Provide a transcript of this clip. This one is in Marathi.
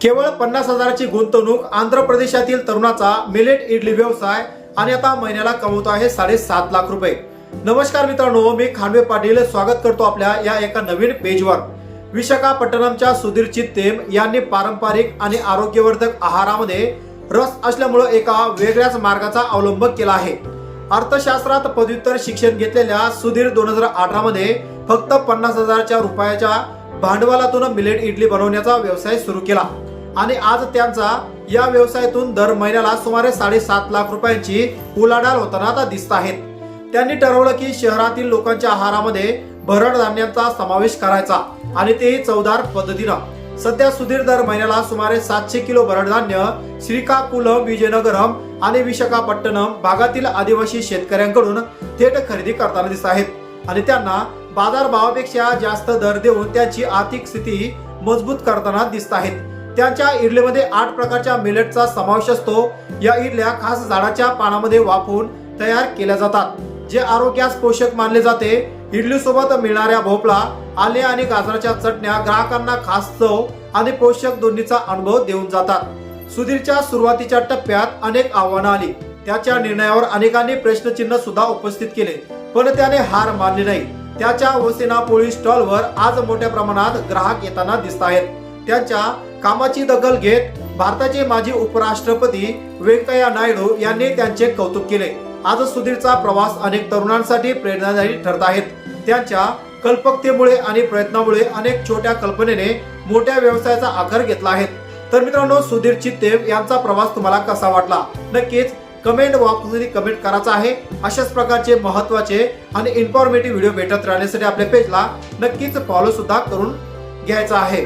केवळ पन्नास हजाराची गुंतवणूक आंध्र प्रदेशातील तरुणाचा मिलेट इडली व्यवसाय आणि आता महिन्याला कमवतो आहे साडेसात लाख रुपये. नमस्कार मित्रांनो मी खानवे पाटील स्वागत करतो आपल्या या एका नवीन पेजवर. विशाखापट्टणमच्या सुधीर चित्तेम यांनी पारंपरिक आणि आरोग्यवर्धक आहारामध्ये रस असल्यामुळं एका वेगळ्याच मार्गाचा अवलंब केला आहे. अर्थशास्त्रात पदव्युत्तर शिक्षण घेतलेल्या सुधीर दोन हजार अठरा मध्ये फक्त पन्नास हजारच्या रुपयाच्या भांडवलातून मिलेट इडली बनवण्याचा व्यवसाय सुरू केला. आणि आज त्यांचा या व्यवसायातून दर महिन्याला सुमारे साडेसात लाख रुपयांची उलाढाल होताना आता दिसत आहेत. त्यांनी ठरवलं की शहरातील लोकांच्या आहारामध्ये भरड धान्यांचा समावेश करायचा आणि तेही चवदार पद्धतीनं. सध्या सुधीर दर महिन्याला सुमारे सातशे किलो भरडधान्य श्रीकाकुलम विजयनगरम आणि विशाखापट्टणम भागातील आदिवासी शेतकऱ्यांकडून थेट खरेदी करताना दिसत आहेत आणि त्यांना बाजार भावापेक्षा जास्त दर देऊन त्यांची आर्थिक स्थिती मजबूत करताना दिसत आहेत. त्यांच्या इडलीमध्ये आठ प्रकारच्या मिलेटचा समावेश असतो. या इडल्या खास झाडाच्या पानामध्ये वाफवून तयार केल्या जातात जे आरोग्यास पोषक मानले जाते. इडली सोबत मिळणाऱ्या भोपळा आले आणि गाजराच्या चटण्या ग्राहकांना खास चव आणि पोषक दोन्हीचा अनुभव देऊन जातात. सुधीरच्या सुरुवातीच्या टप्प्यात अनेक आव्हानं आली. त्याच्या निर्णयावर अनेकांनी प्रश्नचिन्ह सुद्धा उपस्थित केले पण त्याने हार मानली नाही. त्याच्या वसेना पोळी स्टॉलवर आज मोठ्या प्रमाणात ग्राहक येताना दिसत आहेत. त्यांच्या कामाची दखल घेत भारताचे माजी उपराष्ट्रपती व्यंकय्या नायडू यांनी त्यांचे कौतुक केले. आज सुधीरचा प्रवास अनेक तरुणांसाठी प्रेरणादायी ठरत आहेत. त्यांच्या कल्पकतेमुळे आणि प्रयत्नामुळे अनेक छोट्या कल्पनेने मोठ्या व्यवसायाचा आकार घेतला आहे. तर मित्रांनो सुधीर चित्तेव यांचा प्रवास तुम्हाला कसा वाटला? नक्कीच कमेंट बॉक्समध्ये कमेंट करायचा आहे अशाच प्रकारचे महत्त्वाचे आणि इन्फॉर्मेटिव्ह व्हिडिओ भेटत राहण्यासाठी आपल्या पेजला नक्कीच फॉलो सुद्धा करून घ्यायचा आहे.